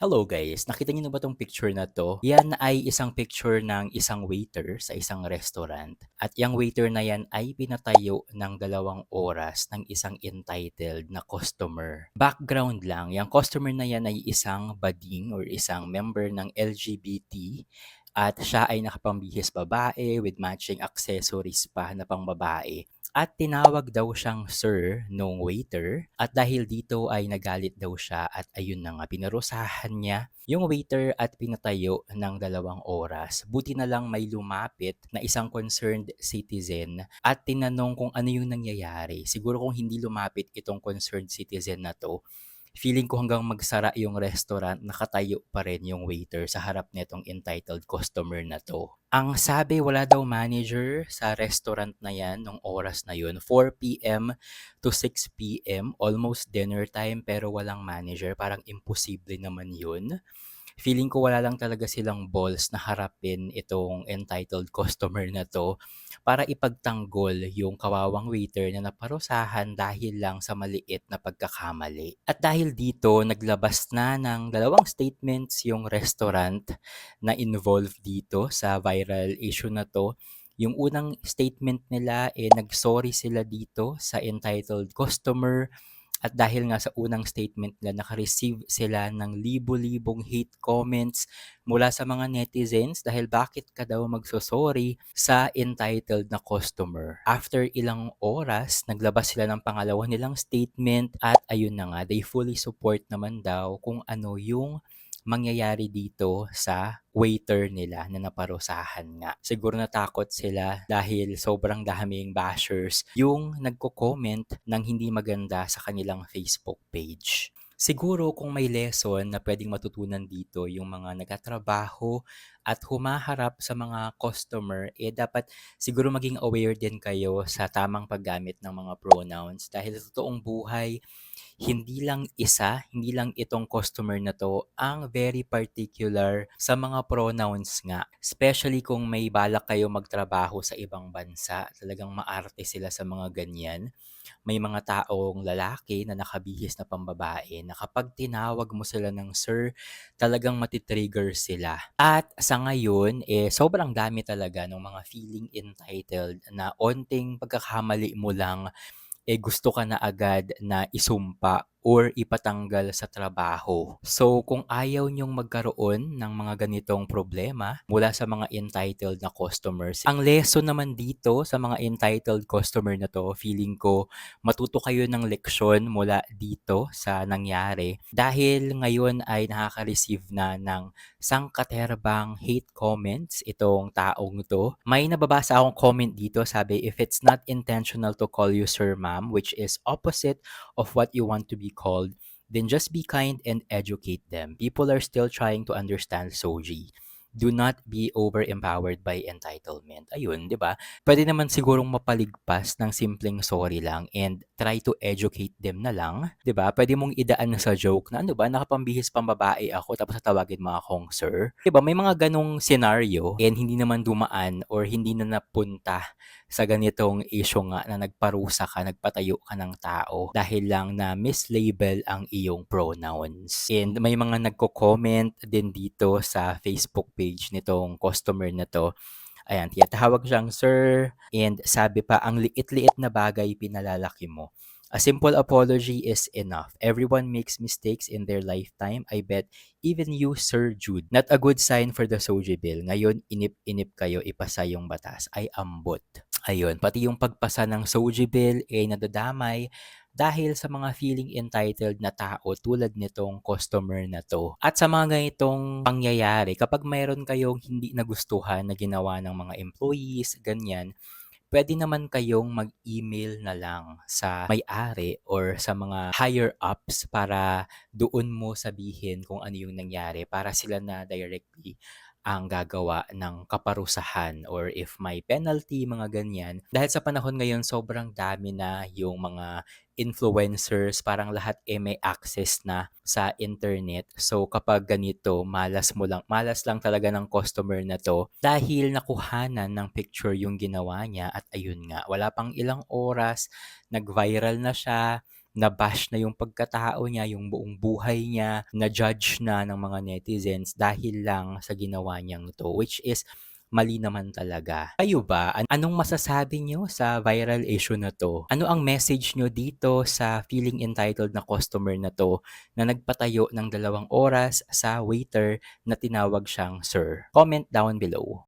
Hello guys, nakita niyo na ba tong picture na to? Yan ay isang picture ng isang waiter sa isang restaurant. At yung waiter na yan ay pinatayo ng dalawang oras ng isang entitled na customer. Background lang, yung customer na yan ay isang bading or isang member ng LGBT at siya ay nakapambihis babae with matching accessories pa na pang babae. At tinawag daw siyang sir nung waiter at dahil dito ay nagalit daw siya at ayun na nga pinarusahan niya yung waiter at pinatayo ng dalawang oras. Buti na lang may lumapit na isang concerned citizen at tinanong kung ano yung nangyayari. Siguro kung hindi lumapit itong concerned citizen na to, feeling ko hanggang magsara yung restaurant, nakatayo pa rin yung waiter sa harap nitong entitled customer na to. Ang sabi, wala daw manager sa restaurant na yan nung oras na yun. 4pm to 6pm, almost dinner time pero walang manager. Parang imposible naman yun feeling ko wala lang talaga silang balls na harapin itong entitled customer na to para ipagtanggol yung kawawang waiter na naparusahan dahil lang sa maliit na pagkakamali. At dahil dito, naglabas na ng dalawang statements yung restaurant na involved dito sa viral issue na to. Yung unang statement nila, eh, nag-sorry sila dito sa entitled customer at dahil nga sa unang statement nila, naka-receive sila ng libo-libong hate comments mula sa mga netizens dahil bakit ka daw magsosorry sa entitled na customer. After ilang oras, naglabas sila ng pangalawa nilang statement at ayun na nga, they fully support naman daw kung ano yung mangyayari dito sa waiter nila na naparusahan nga. Siguro natakot sila dahil sobrang daming bashers yung nagko-comment ng hindi maganda sa kanilang Facebook page. Siguro kung may lesson na pwedeng matutunan dito yung mga nagtatrabaho at humaharap sa mga customer, eh dapat siguro maging aware din kayo sa tamang paggamit ng mga pronouns dahil sa totoong buhay, hindi lang isa, hindi lang itong customer na to ang very particular sa mga pronouns nga. Especially kung may balak kayo magtrabaho sa ibang bansa, talagang maarte sila sa mga ganyan. May mga taong lalaki na nakabihis na pambabae na kapag tinawag mo sila ng sir, talagang matitrigger sila. At sa ngayon, eh, sobrang dami talaga ng mga feeling entitled na onting pagkakamali mo lang eh gusto ka na agad na isumpa or ipatanggal sa trabaho. So, kung ayaw nyong magkaroon ng mga ganitong problema mula sa mga entitled na customers, ang lesson naman dito sa mga entitled customer na to, feeling ko matuto kayo ng leksyon mula dito sa nangyari dahil ngayon ay nakaka-receive na ng sangkaterbang hate comments itong taong to. May nababasa akong comment dito, sabi, if it's not intentional to call you sir ma'am, which is opposite of what you want to be called, then just be kind and educate them. People are still trying to understand Soji. Do not be over-empowered by entitlement. Ayun, di ba? Pwede naman sigurong mapaligpas ng simpleng sorry lang and try to educate them na lang. Di ba? Pwede mong idaan sa joke na ano ba, nakapambihis pang babae ako tapos tawagin mo akong sir. Di ba? May mga ganong scenario and hindi naman dumaan or hindi na napunta sa ganitong issue nga na nagparusa ka, nagpatayo ka ng tao dahil lang na mislabel ang iyong pronouns. And may mga nagko-comment din dito sa Facebook page nitong customer na to. Ayan, tiyatawag siyang sir and sabi pa, ang liit-liit na bagay pinalalaki mo. A simple apology is enough. Everyone makes mistakes in their lifetime. I bet even you, Sir Jude. Not a good sign for the Soji Bill. Ngayon, inip-inip kayo, ipasa yung batas. Ay ambot. Ayun, pati yung pagpasa ng Soji Bill ay nadadamay dahil sa mga feeling entitled na tao tulad nitong customer na to. At sa mga ganitong pangyayari, kapag mayroon kayong hindi nagustuhan na ginawa ng mga employees, ganyan, pwede naman kayong mag-email na lang sa may-ari or sa mga higher ups para doon mo sabihin kung ano yung nangyari para sila na directly ang gagawa ng kaparusahan or if may penalty, mga ganyan. Dahil sa panahon ngayon, sobrang dami na yung mga influencers, parang lahat eh may access na sa internet. So kapag ganito, malas mo lang, malas lang talaga ng customer na to dahil nakuhanan ng picture yung ginawa niya at ayun nga, wala pang ilang oras, nag-viral na siya, na-bash na yung pagkatao niya, yung buong buhay niya, na-judge na ng mga netizens dahil lang sa ginawa niyang to, which is mali naman talaga. Kayo ba? An- anong masasabi niyo sa viral issue na to? Ano ang message niyo dito sa feeling entitled na customer na to na nagpatayo ng dalawang oras sa waiter na tinawag siyang sir? Comment down below.